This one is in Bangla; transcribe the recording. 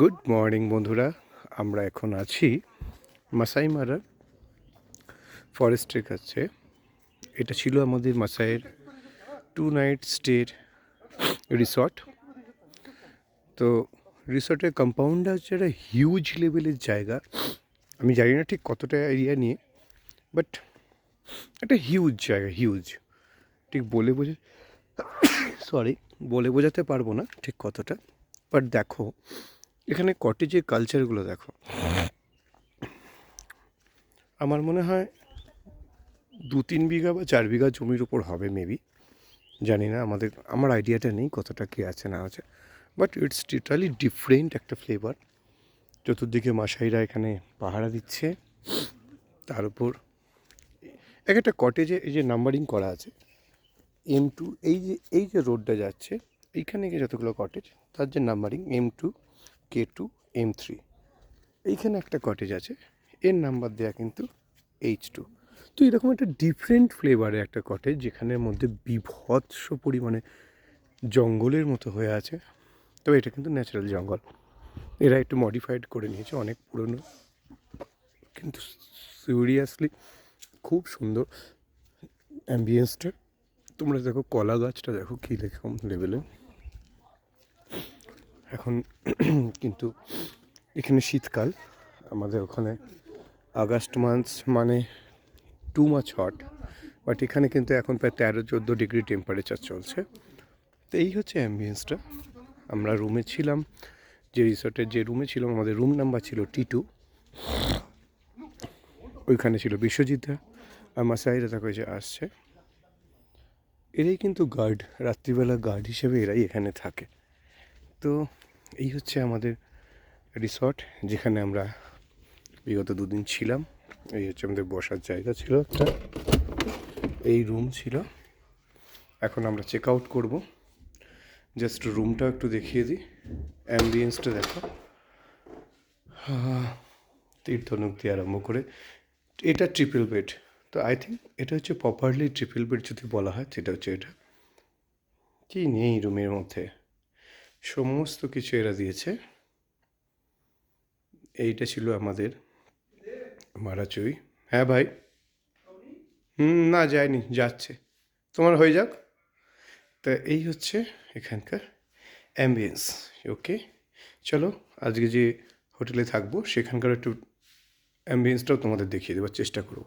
গুড মর্নিং বন্ধুরা। আমরা এখন আছি মাসাই মারার ফরেস্টের কাছে। এটা ছিল আমাদের মাসাইয়ের টু নাইট স্টের রিসর্ট তো রিসর্টের কম্পাউন্ডটা হচ্ছে একটা হিউজ লেভেলের জায়গা। আমি জানি না ঠিক কতটা এরিয়া নিয়ে বাট একটা হিউজ জায়গা হিউজ ঠিক বলে বোঝা সরি বলে বোঝাতে পারব না ঠিক কতটা বাট দেখো এখানে কটেজের কালচারগুলো দেখো। আমার মনে হয় দু তিন বিঘা বা চার বিঘা জমির উপর হবে মেবি জানি না, আমাদের, আমার আইডিয়াটা নেই কতটা কী আছে না আছে। বাট ইটস টোটালি ডিফারেন্ট একটা ফ্লেভার চতুর্দিকে মাসাইরা এখানে পাহারা দিচ্ছে। তার উপর এক একটা কটেজে এই যে নাম্বারিং করা আছে। এম টু এই যে এই যে রোডটা যাচ্ছে, এইখানে যতগুলো কটেজ তার যে numbering M two K two M three এইখানে একটা কটেজ আছে, এর নাম্বার দেওয়া কিন্তু এইচ টু তো এরকম একটা ডিফারেন্ট ফ্লেভারের একটা কটেজ যেখানের মধ্যে বিভৎস পরিমাণে জঙ্গলের মতো হয়ে আছে, তবে এটা কিন্তু ন্যাচারাল জঙ্গল। এরা একটু মডিফাইড করে নিয়েছে, অনেক পুরনো, কিন্তু সিরিয়াসলি খুব সুন্দর অ্যাম্বিয়েন্সটা তোমরা দেখো কলা গাছটা, দেখো কী রকম লেভেলে এখন কিন্তু এখানে শীতকাল। আমাদের ওখানে আগস্ট মান্থ মানে টু মাছ হট বাট এখানে কিন্তু এখন প্রায় তেরো, চোদ্দ ডিগ্রি টেম্পারেচার চলছে। তো এই হচ্ছে অ্যাম্বিয়েন্সটা আমরা রুমে ছিলাম, যে রিসর্টের যে রুমে ছিলাম, আমাদের রুম নাম্বার ছিল টি টু ওইখানে ছিল বিশ্বজিৎদা আর মাসাইরা এই যে আসছে। এরাই কিন্তু গার্ড রাত্রিবেলা গার্ড হিসেবে এরাই এখানে থাকে। তো এই হচ্ছে আমাদের রিসর্ট যেখানে আমরা বিগত দুদিন ছিলাম। এই হচ্ছে আমাদের বসার জায়গা ছিল একটা। এই রুম ছিল। এখন আমরা চেক আউট করব। জাস্ট রুমটা একটু দেখিয়ে দিই। অ্যাম্বিয়েন্সটা দেখো। তীর্থনুক দিয়ে আরম্ভ করে। এটা ট্রিপল বেড তো আই থিঙ্ক এটা হচ্ছে প্রপারলি ট্রিপল বেড যদি বলা হয়, সেটা হচ্ছে এটা। কি নেই রুমের মধ্যে? সমস্ত কিছু এরা দিয়েছে। এইটা ছিল আমাদের মারাচুই। হ্যাঁ ভাই। হুম, না, যায়নি, যাচ্ছে। তোমার হয়ে যাক। তা এই হচ্ছে এখানকার অ্যাম্বিয়েন্স ওকে চলো, আজকে যে হোটেলে থাকব, সেখানকার একটু অ্যাম্বিয়েন্সটাও তোমাদের দেখিয়ে দেওয়ার চেষ্টা করব।